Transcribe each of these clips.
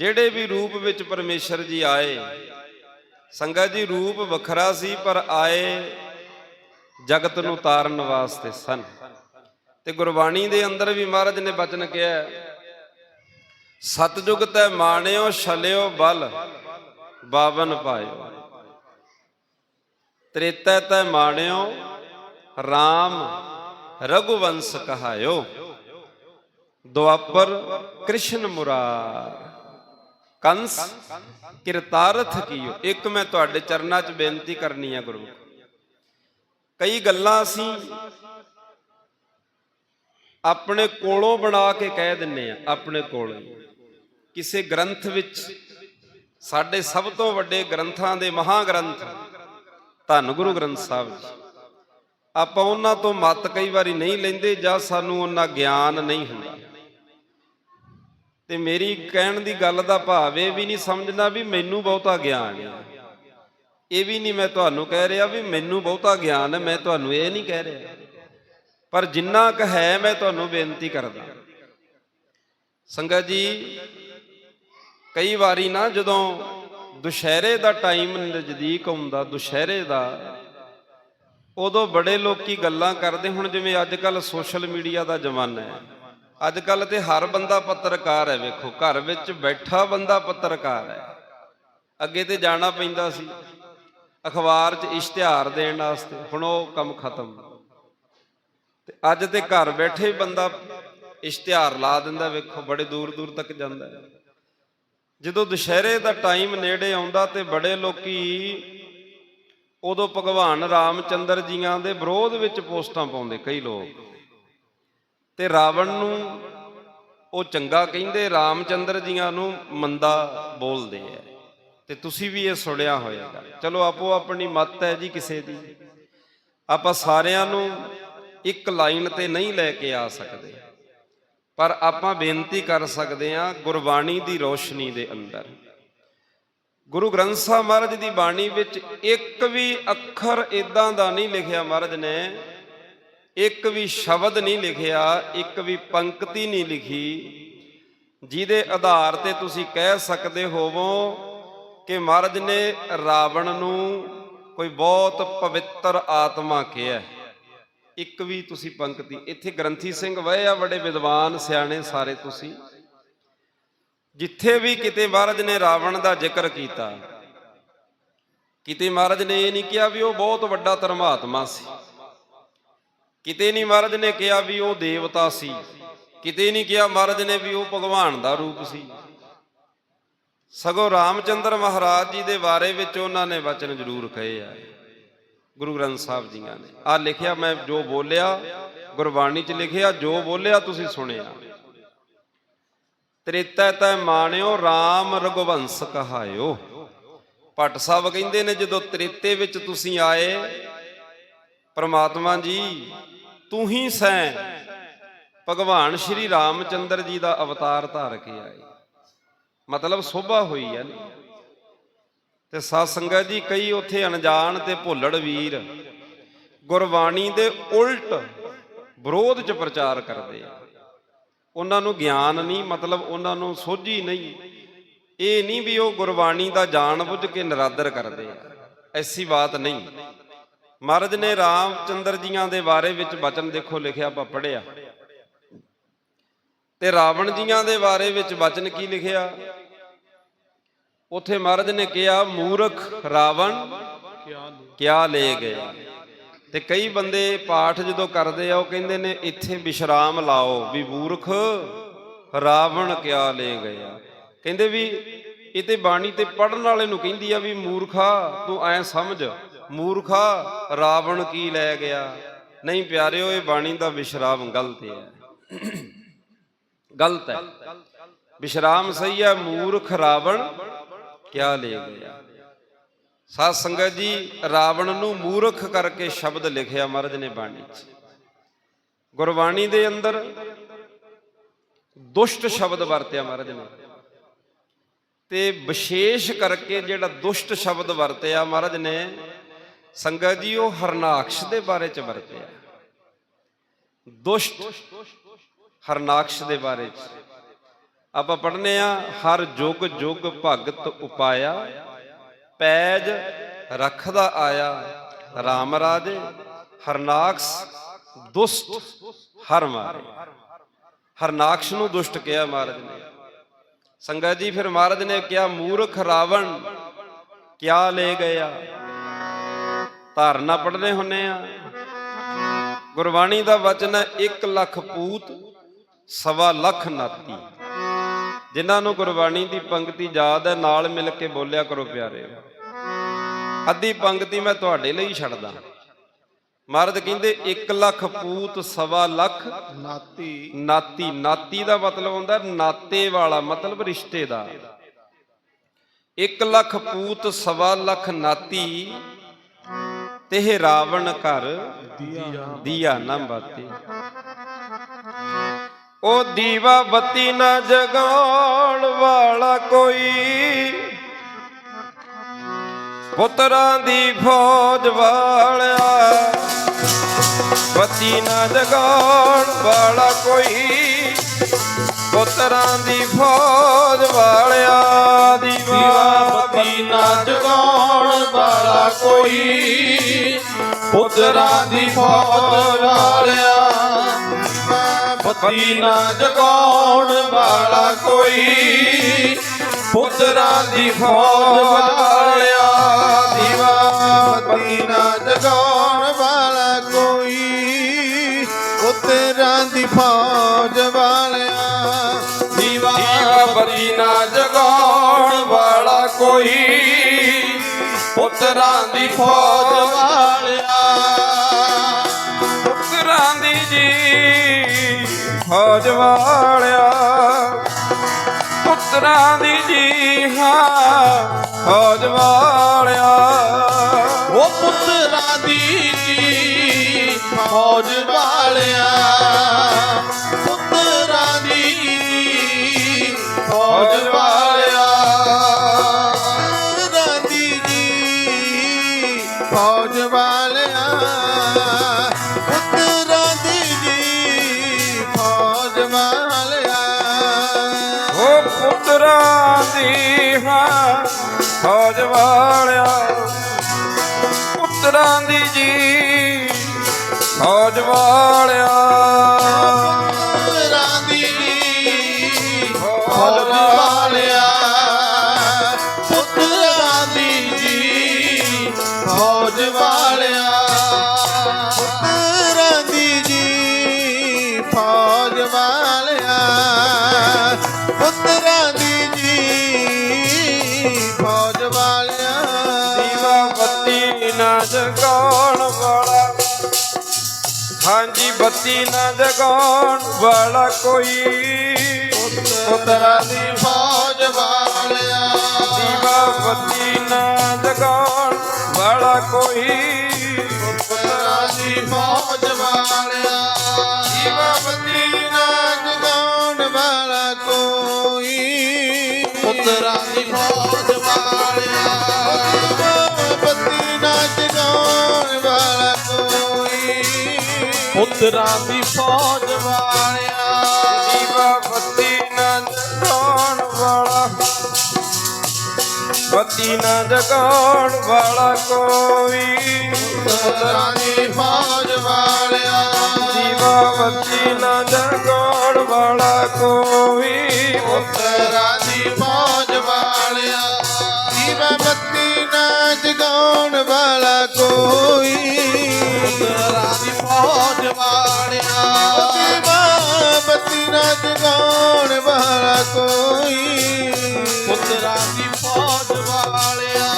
ਜਿਹੜੇ ਵੀ ਰੂਪ ਵਿੱਚ ਪਰਮੇਸ਼ਰ ਜੀ ਆਏ ਸੰਗਤ ਜੀ ਰੂਪ ਵੱਖਰਾ ਸੀ ਪਰ ਆਏ ਜਗਤ ਨੂੰ ਤਾਰਨ ਵਾਸਤੇ ਸਨ। ਤੇ ਗੁਰਬਾਣੀ ਦੇ ਅੰਦਰ ਵੀ ਮਹਾਰਾਜ ਨੇ ਬਚਨ ਕਿਹਾ ਹੈ, ਸਤਜੁਗ ਤੈ ਮਾਣਿਓ ਛਲਿਓ ਬਲ ਬਾਵਨ ਪਾਇਓ। ਤ੍ਰੇਤੈ ਤੈ ਮਾਣਿਓ RAM ਰਘੁਵੰਸ ਕਹਾਇਓ। ਦੁਆਪਰ ਕ੍ਰਿਸ਼ਨ ਮੁਰਾਰ। ਕੰਸ, ਕਿਰਤਾਰਥ ਕੀਓ। ਇੱਕ ਮੈਂ ਤੁਹਾਡੇ ਚਰਨਾਂ 'ਚ ਬੇਨਤੀ ਕਰਨੀ ਹੈ ਗੁਰੂ। ਕਈ ਗੱਲਾਂ ਅਸੀਂ ਆਪਣੇ ਕੋਲੋਂ ਬਣਾ ਕੇ ਕਹਿ ਦਿੰਨੇ ਆ, ਆਪਣੇ ਕੋਲੋਂ। ਕਿਸੇ ਗ੍ਰੰਥ ਵਿੱਚ ਸਾਡੇ ਸਭ ਤੋਂ ਵੱਡੇ ਗ੍ਰੰਥਾਂ ਦੇ ਮਹਾ ਗ੍ਰੰਥ ਧੰਨ ਗੁਰੂ ਗ੍ਰੰਥ ਸਾਹਿਬ ਜੀ। ਆਪਾਂ ਉਹਨਾਂ ਤੋਂ ਮਤ ਕਈ ਵਾਰੀ ਨਹੀਂ ਲੈਂਦੇ ਜਾਂ ਸਾਨੂੰ ਉਹਨਾਂ ਗਿਆਨ ਨਹੀਂ ਹੁੰਦਾ। ਤੇ ਮੇਰੀ ਕਹਿਣ ਦੀ ਗੱਲ ਦਾ ਭਾਵ ਇਹ ਵੀ ਨਹੀਂ ਸਮਝਣਾ ਵੀ ਮੈਨੂੰ ਬਹੁਤਾ ਗਿਆਨ ਹੈ ਇਹ ਵੀ ਨਹੀਂ ਮੈਂ ਤੁਹਾਨੂੰ ਕਹਿ ਰਿਹਾ ਵੀ ਮੈਨੂੰ ਬਹੁਤਾ ਗਿਆਨ ਹੈ ਮੈਂ ਤੁਹਾਨੂੰ ਇਹ ਨਹੀਂ ਕਹਿ ਰਿਹਾ। ਪਰ ਜਿੰਨਾ ਕੁ ਹੈ ਮੈਂ ਤੁਹਾਨੂੰ ਬੇਨਤੀ ਕਰਦਾ। ਸੰਗਤ ਜੀ, ਕਈ ਵਾਰੀ ਨਾ ਜਦੋਂ ਦੁਸ਼ਹਿਰੇ ਦਾ ਟਾਈਮ ਨਜ਼ਦੀਕ ਆਉਂਦਾ ਦੁਸ਼ਹਿਰੇ ਦਾ, ਉਦੋਂ ਬੜੇ ਲੋਕੀ ਗੱਲਾਂ ਕਰਦੇ ਹੁਣ ਜਿਵੇਂ ਅੱਜ ਕੱਲ ਸੋਸ਼ਲ ਮੀਡੀਆ ਦਾ ਜ਼ਮਾਨਾ ਹੈ। ਅੱਜ ਕੱਲ ਤੇ ਹਰ ਬੰਦਾ ਪੱਤਰਕਾਰ ਹੈ, ਵੇਖੋ, ਘਰ ਵਿੱਚ ਬੈਠਾ ਬੰਦਾ ਪੱਤਰਕਾਰ ਹੈ। ਅੱਗੇ ਤੇ ਜਾਣਾ ਪੈਂਦਾ ਸੀ, ਅਖਬਾਰ 'ਚ ਇਸ਼ਤਿਹਾਰ ਦੇਣ ਵਾਸਤੇ, ਹੁਣ ਉਹ ਕੰਮ ਖਤਮ। ਤੇ ਅੱਜ ਤੇ ਘਰ ਬੈਠੇ ਬੰਦਾ ਇਸ਼ਤਿਹਾਰ ਲਾ ਦਿੰਦਾ, ਵੇਖੋ, ਬੜੇ ਦੂਰ ਦੂਰ ਤੱਕ ਜਾਂਦਾ ਹੈ। ਜਦੋਂ ਦੁਸ਼ਹਿਰੇ ਦਾ ਟਾਈਮ ਨੇੜੇ ਆਉਂਦਾ ਤੇ ਬੜੇ ਲੋਕੀ ਉਦੋਂ ਭਗਵਾਨ ਰਾਮਚੰਦਰ ਜੀਆਂ ਦੇ ਵਿਰੋਧ ਵਿੱਚ ਪੋਸਟਾਂ ਪਾਉਂਦੇ, ਕਈ ਲੋਕ। ਤੇ ਰਾਵਣ ਨੂੰ ਉਹ ਚੰਗਾ ਕਹਿੰਦੇ, ਰਾਮਚੰਦਰ ਜੀਆਂ ਨੂੰ ਮੰਦਾ ਬੋਲਦੇ ਆ ਤੇ ਤੁਸੀਂ ਵੀ ਇਹ ਸੁਣਿਆ ਹੋਵੇਗਾ ਚਲੋ, ਆਪੋ ਆਪਣੀ ਮਤ ਹੈ ਜੀ ਕਿਸੇ ਦੀ। ਆਪਾਂ ਸਾਰਿਆਂ ਨੂੰ ਇੱਕ ਲਾਈਨ ਤੇ ਨਹੀਂ ਲੈ ਕੇ ਆ ਸਕਦੇ। ਪਰ ਆਪਾਂ ਬੇਨਤੀ ਕਰ ਸਕਦੇ ਹਾਂ, ਗੁਰਬਾਣੀ ਦੀ ਰੋਸ਼ਨੀ ਦੇ ਅੰਦਰ। ਗੁਰੂ ਗ੍ਰੰਥ ਸਾਹਿਬ ਮਹਾਰਾਜ ਦੀ ਬਾਣੀ ਵਿੱਚ ਇੱਕ ਵੀ ਅੱਖਰ ਇਦਾਂ ਦਾ ਨਹੀਂ ਲਿਖਿਆ ਮਹਾਰਾਜ ਨੇ ਇੱਕ ਵੀ ਸ਼ਬਦ ਨਹੀਂ ਲਿਖਿਆ, ਇੱਕ ਵੀ ਪੰਕਤੀ ਨਹੀਂ ਲਿਖੀ, ਜਿਹਦੇ ਆਧਾਰ ਤੇ ਤੁਸੀਂ ਕਹਿ ਸਕਦੇ ਹੋਵੋ ਕਿ ਮਹਾਰਾਜ ਨੇ ਰਾਵਣ ਨੂੰ ਕੋਈ ਬਹੁਤ ਪਵਿੱਤਰ ਆਤਮਾ ਕਿਹਾ ਇੱਕ ਵੀ ਤੁਸੀਂ ਪੰਕਤੀ, ਇੱਥੇ ਗ੍ਰੰਥੀ ਸਿੰਘ ਵਏ ਆ, ਬੜੇ ਵਿਦਵਾਨ, ਸਿਆਣੇ ਸਾਰੇ ਤੁਸੀਂ। ਜਿੱਥੇ ਵੀ ਕਿਤੇ ਮਹਾਰਾਜ ਨੇ ਰਾਵਣ ਦਾ ਜ਼ਿਕਰ ਕੀਤਾ, ਕਿਤੇ ਮਹਾਰਾਜ ਨੇ ਇਹ ਨਹੀਂ ਕਿਹਾ ਵੀ ਉਹ ਬਹੁਤ ਵੱਡਾ ਧਰਮਾਤਮਾ ਸੀ। ਕਿਤੇ ਨਹੀਂ ਮਹਾਰਾਜ ਨੇ ਕਿਹਾ ਵੀ ਉਹ ਦੇਵਤਾ ਸੀ। ਕਿਤੇ ਨਹੀਂ ਕਿਹਾ ਮਹਾਰਾਜ ਨੇ ਵੀ ਉਹ ਭਗਵਾਨ ਦਾ ਰੂਪ ਸੀ। ਸਗੋਂ ਰਾਮਚੰਦਰ ਮਹਾਰਾਜ ਜੀ ਦੇ ਬਾਰੇ ਵਿੱਚ ਉਹਨਾਂ ਨੇ ਵਚਨ ਜ਼ਰੂਰ ਕਹੇ ਆ। ਗੁਰੂ ਗ੍ਰੰਥ ਸਾਹਿਬ ਜੀਆਂ ਨੇ। ਆ ਲਿਖਿਆ ਮੈਂ ਜੋ ਬੋਲਿਆ, ਗੁਰਬਾਣੀ 'ਚ ਲਿਖਿਆ, ਜੋ ਬੋਲਿਆ ਤੁਸੀਂ ਸੁਣਿਆ। ਤ੍ਰੇਤਾ ਤੈ ਮਾਣਿਓ RAM ਰਘੁਵੰਸ ਕਹਾਇਓ। ਭੱਟ ਸਾਹਿਬ ਕਹਿੰਦੇ ਨੇ ਜਦੋਂ ਤ੍ਰੇਤੇ ਵਿੱਚ ਤੁਸੀਂ ਆਏ, ਪਰਮਾਤਮਾ ਜੀ ਤੂੰ ਹੀ ਸੈਂ। ਭਗਵਾਨ ਸ਼੍ਰੀ ਰਾਮਚੰਦਰ ਜੀ ਦਾ ਅਵਤਾਰ ਧਾਰ ਕੇ ਆਏ। ਮਤਲਬ ਸੋਭਾ ਹੋਈ ਹੈ ਤੇ ਸਾਧ ਸੰਗਤ ਜੀ ਕਈ ਉੱਥੇ ਅਣਜਾਣ ਤੇ ਭੁੱਲੜ ਵੀਰ ਗੁਰਬਾਣੀ ਦੇ ਉਲਟ ਵਿਰੋਧ ਚ ਪ੍ਰਚਾਰ ਕਰਦੇ ਆ। ਉਹਨਾਂ ਨੂੰ ਗਿਆਨ ਨਹੀਂ, ਮਤਲਬ ਉਹਨਾਂ ਨੂੰ ਸੋਝੀ ਨਹੀਂ। ਇਹ ਨਹੀਂ ਵੀ ਉਹ ਗੁਰਬਾਣੀ ਦਾ ਜਾਣ ਬੁੱਝ ਕੇ ਨਿਰਾਦਰ ਕਰਦੇ ਆ। ਐਸੀ ਬਾਤ ਨਹੀਂ। ਮਹਾਰਾਜ ਨੇ ਰਾਮ ਚੰਦਰ ਜੀਆਂ ਦੇ ਬਾਰੇ ਵਿੱਚ ਬਚਨ ਦੇਖੋ ਲਿਖਿਆ ਆਪਾਂ ਪੜਿਆ ਤੇ ਰਾਵਣ ਜੀਆਂ ਦੇ ਬਾਰੇ ਵਿੱਚ ਬਚਨ ਕੀ ਲਿਖਿਆ? ਉਥੇ ਮਹਾਰਾਜ ਨੇ ਕਿਹਾ, ਮੂਰਖ ਰਾਵਣ, ਕਿਆ ਲੈ ਗਿਆ ਤੇ ਕਈ ਬੰਦੇ ਪਾਠ ਜਦੋਂ ਕਰਦੇ ਆ, ਉਹ ਕਹਿੰਦੇ ਨੇ, ਇੱਥੇ ਵਿਸ਼ਰਾਮ ਲਾਓ ਵੀ ਮੂਰਖ ਰਾਵਣ ਕਿਆ ਲੈ ਗਏ ਕਹਿੰਦੇ ਵੀ, ਇਹ ਤੇ ਬਾਣੀ ਤੇ ਪੜਨ ਵਾਲੇ ਨੂੰ ਕਹਿੰਦੀ ਆ ਵੀ, ਮੂਰਖਾ, ਤੂੰ ਐ ਸਮਝ ਮੂਰਖਾ, ਰਾਵਣ ਕੀ ਲੈ ਗਿਆ? ਨਹੀਂ ਪਿਆਰਿਓ, ਇਹ ਬਾਣੀ ਦਾ ਵਿਸ਼ਰਾਮ ਗਲਤ ਹੈ। ਗਲਤ ਹੈ। ਵਿਸ਼ਰਾਮ ਸਹੀ ਹੈ, ਮੂਰਖ ਰਾਵਣ ਕਿਆ ਲੈ ਗਿਆ? ਸਾਧ ਸੰਗਤ ਜੀ, ਰਾਵਣ ਨੂੰ ਮੂਰਖ ਕਰਕੇ ਸ਼ਬਦ ਲਿਖਿਆ ਮਹਾਰਾਜ ਨੇ ਬਾਣੀ 'ਚ। ਗੁਰਬਾਣੀ ਦੇ ਅੰਦਰ ਦੁਸ਼ਟ ਸ਼ਬਦ ਵਰਤਿਆ ਮਹਾਰਾਜ ਨੇ। ਤੇ ਵਿਸ਼ੇਸ਼ ਕਰਕੇ ਜਿਹੜਾ ਦੁਸ਼ਟ ਸ਼ਬਦ ਵਰਤਿਆ ਮਹਾਰਾਜ ਨੇ ਸੰਗਤ ਜੀ, ਉਹ ਹਰਨਾਕਸ਼ ਦੇ ਬਾਰੇ ਚ ਵਰਤਿਆ ਦੁਸ਼ਟ ਹਰਨਾਕਸ਼ ਦੇ ਬਾਰੇ ਚ। ਆਪਾਂ ਪੜ੍ਹਨੇ ਆ, ਹਰ ਜੁਗ ਜੁਗ ਭਗਤ ਉਪਾਇਆ, ਪੈਜ ਰੱਖਦਾ ਆਇਆ RAM ਰਾਜੇ, ਹਰਨਾਕਸ ਦੁਸ਼ਟ ਹਰ ਮਾਰੇ। ਹਰਨਾਕਸ਼ ਨੂੰ ਦੁਸ਼ਟ ਕਿਹਾ ਮਹਾਰਾਜ ਨੇ। ਸੰਗਤ ਜੀ, ਫਿਰ ਮਹਾਰਾਜ ਨੇ ਕਿਹਾ, ਮੂਰਖ ਰਾਵਣ ਕਿਆ ਲੈ ਗਿਆ? ਧਾਰਨਾ ਪੜ੍ਹਦੇ ਹੁੰਨੇ ਆ। ਗੁਰਬਾਣੀ ਦਾ ਵਚਨ ਹੈ 1 ਲੱਖ ਪੂਤ ਸਵਾ ਲੱਖ ਨਾਤੀ। ਜਿਨ੍ਹਾਂ ਨੂੰ ਗੁਰਬਾਣੀ ਦੀ ਪੰਕਤੀ ਯਾਦ ਹੈ ਨਾਲ ਮਿਲ ਕੇ ਬੋਲਿਆ ਕਰੋ ਪਿਆਰੇ। ਅੱਧੀ ਪੰਕਤੀ ਮੈਂ ਤੁਹਾਡੇ ਲਈ ਛੱਡਦਾ। ਮਹਾਰਾਜ ਕਹਿੰਦੇ 1 ਲੱਖ ਪੂਤ ਸਵਾ ਲੱਖ ਨਾਤੀ। ਨਾਤੀ। ਨਾਤੀ ਦਾ ਮਤਲਬ ਹੁੰਦਾ ਨਾਤੇ ਵਾਲਾ ਮਤਲਬ ਰਿਸ਼ਤੇਦਾਰ 1 ਲੱਖ ਪੂਤ ਸਵਾ ਲੱਖ ਨਾਤੀ। ਤੇ ਇਹ ਰਾਵਣ ਘਰ ਦੀਆ ਨਾ ਬਾਤੀ। ਉਹ ਦੀਵਾ ਬੱਤੀ ਨਾ ਜਗਾਉਣ ਵਾਲਾ ਕੋਈ। ਪੁੱਤਰਾਂ ਦੀ ਫੌਜ ਵਾਲਿਆ। ਬੱਤੀ ਨਾ ਜਗਾਉਣ ਵਾਲਾ ਕੋਈ। ਪੁੱਤਰਾਂ ਦੀ ਫੌਜ ਵਾਲਿਆ ਦੀਵਾ ਬੱਤੀ ਨਾ ਜਗਾਉਣ ਕੋਈ ਪੁੱਤਰਾਂ ਦੀ ਫੌਜ ਵਾਲਿਆ ਬੱਤੀ ਨਾ ਜਗਾਉਣ ਵਾਲਾ ਕੋਈ, ਪੁੱਤਰਾਂ ਦੀ ਫੌਜ ਵਾਲਿਆ ਦੀਵਾ ਪਤੀ ਨਾ ਜਗਾਉਣ ਵਾਲਾ ਕੋਈ, ਪੁੱਤਰਾਂ ਦੀ ਫੌਜ ਵਾਲਿਆ ਦੀਵਾ ਦੀਵਾ ਬੱਤੀ ਨਾ ਜਗਾਉਣ ਪੁੱਤਰਾਂ ਦੀ ਫੌਜ ਵਾਲਿਆ। ਪੁੱਤਰਾਂ ਦੀ ਜੀ ਫੌਜ ਵਾਲਿਆ। ਪੁੱਤਰਾਂ ਦੀ ਜੀ ਹਾਂ, ਫੌਜ ਵਾਲਿਆ ਫੌਜ ਵਾਲਿਆ, ਪੁੱਤਰਾਂ ਦੀ ਜੀ, ਫੌਜ ਵਾਲਿਆ। ਉਹ ਪੁੱਤਰਾਂ ਦੀ ਹਾਂ ਫੌਜ ਵਾਲਿਆ। ਪੁੱਤਰਾਂ ਦੀ ਜੀ, ਫੌਜ ਵਾਲਿਆ। ਹਾਂਜੀ ਬੱਤੀ ਨਾ ਜਗਾਉਣ ਵਾਲਾ ਕੋਈ। ਪੁੱਤਰਾਂ ਦੀ ਫੌਜ ਵਾਲਿਆ। ਦੀਵਾ ਬੱਤੀ ਨਾ ਜਗਾਉਣ ਵਾਲਾ ਕੋਈ। ਪੁੱਤਰਾਂ ਦੀ ਫੌਜ ਵਾਲਿਆ। ਦੀਵਾ ਬੱਤੀ ਨਾ ਜਗਾਉਣ ਵਾਲਾ ਕੋਈ। ਪੁੱਤਰਾਂ ਦੀ ਫੌਜ ਪੁੱਤਰਾਂ ਦੀ ਫੌਜ ਵਾਲਿਆ ਦੀਵਾ ਬੱਤੀ ਨਾ ਜਗਾਉਣ ਵਾਲਾ। ਬੱਤੀ ਨਾ ਜਗਾਉਣ ਵਾਲਾ ਕੋਈ। ਪੁੱਤਰਾਂ ਦੀ ਫੌਜ ਵਾਲਿਆ ਦੀਵਾ ਬੱਤੀ ਨਾ ਜਗਾਉਣ ਵਾਲਾ ਕੋਈ। ਪੁੱਤਰਾਂ ਦੀ ਫੌਜ ਵਾਲਿਆ ਦੀਵਾ ਬੱਤੀ ਨਾ ਜਗਾਉਣ ਵਾਲਾ ਕੋਈ। ਜਗਾਉਣ ਵਾਲਾ ਕੋਈ। ਪੁੱਤਰਾਂ ਦੀ ਫੌਜ ਵਾਲਿਆ।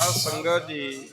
ਆ ਸੰਗਤ ਜੀ।